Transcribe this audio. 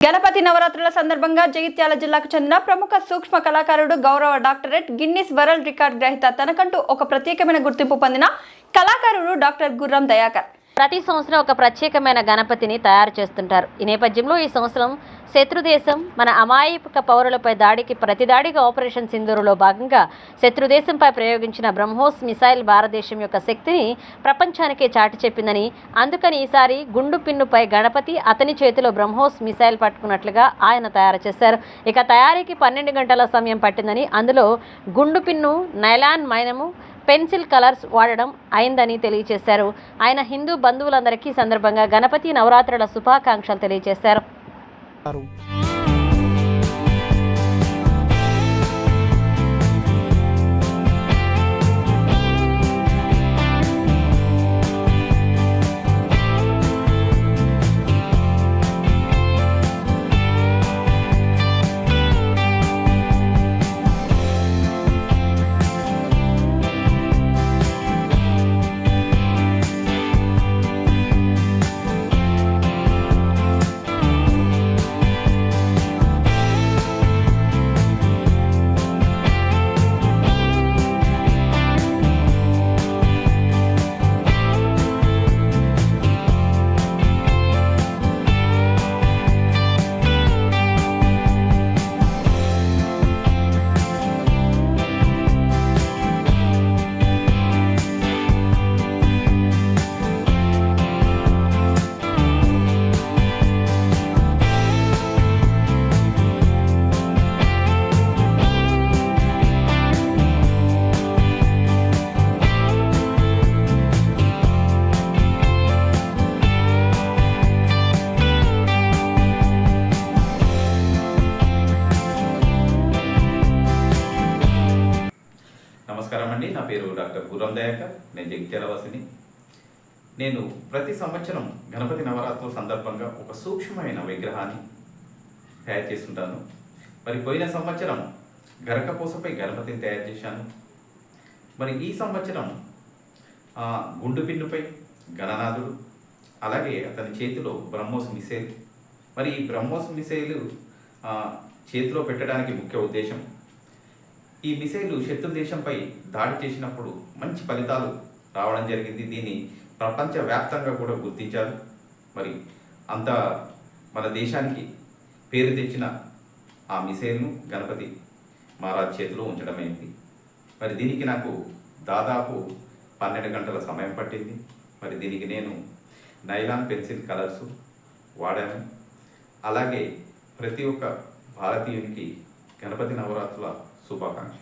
గణపతి నవరాత్రుల సందర్భంగా జగిత్యాల జిల్లాకు చెందిన ప్రముఖ సూక్ష్మ కళాకారుడు గౌరవ డాక్టరేట్ గిన్నిస్ వరల్డ్ రికార్డ్ గ్రహీత తనకంటూ ఒక ప్రత్యేకమైన గుర్తింపు పొందిన కళాకారుడు డాక్టర్ గుర్రం దయాకర్. ప్రతి సంవత్సరం ఒక ప్రత్యేకమైన గణపతిని తయారు చేస్తుంటారు. ఈ నేపథ్యంలో ఈ సంవత్సరం శత్రుదేశం మన అమాయక పౌరులపై దాడికి ప్రతిదాడిగా ఆపరేషన్ సింధూరులో భాగంగా శత్రుదేశంపై ప్రయోగించిన బ్రహ్మోస్ మిసైల్ భారతదేశం యొక్క శక్తిని ప్రపంచానికే చాటి చెప్పిందని అందుకని ఈసారి గుండు పిన్నుపై గణపతి అతని చేతిలో బ్రహ్మోస్ మిసైల్ పట్టుకున్నట్లుగా ఆయన తయారు చేశారు. ఇక తయారీకి పన్నెండు గంటల సమయం పట్టిందని అందులో గుండు పిన్ను నైలాన్ మైనము పెన్సిల్ కలర్స్ వాడడం అయిందని తెలియజేశారు. ఆయన హిందూ బంధువులందరికీ సందర్భంగా గణపతి నవరాత్రుల శుభాకాంక్షలు తెలియజేశారు. పేరు డాక్టర్ గురం దయాకర్ నేను జగిత్యాలవాసిని నేను ప్రతి సంవత్సరం గణపతి నవరాత్రుల సందర్భంగా ఒక సూక్ష్మమైన విగ్రహాన్ని తయారు చేస్తుంటాను. మరి పోయిన సంవత్సరం గరకపోసపై గణపతిని తయారు చేశాను. మరి ఈ సంవత్సరం గుండు పిన్నుపై గణనాథుడు అలాగే అతని చేతిలో బ్రహ్మోస్ మిసైల్. మరి ఈ బ్రహ్మోస్ మిసైల్ చేతిలో పెట్టడానికి ముఖ్య ఉద్దేశం ఈ మిసైలు శత్రు దేశంపై దాడి చేసినప్పుడు మంచి ఫలితాలు రావడం జరిగింది. దీన్ని ప్రపంచవ్యాప్తంగా కూడా గుర్తించారు. మరి అంత మన దేశానికి పేరు తెచ్చిన ఆ మిసైల్ను గణపతి మహారాజ్ చేతిలో ఉంచడమైంది మరి దీనికి నాకు దాదాపు పన్నెండు గంటల సమయం పట్టింది. మరి దీనికి నేను నైలాన్ పెన్సిల్ కలర్స్ వాడాను. అలాగే ప్రతి ఒక్క భారతీయునికి గణపతి నవరాత్రుల శుభాకాంక్షలు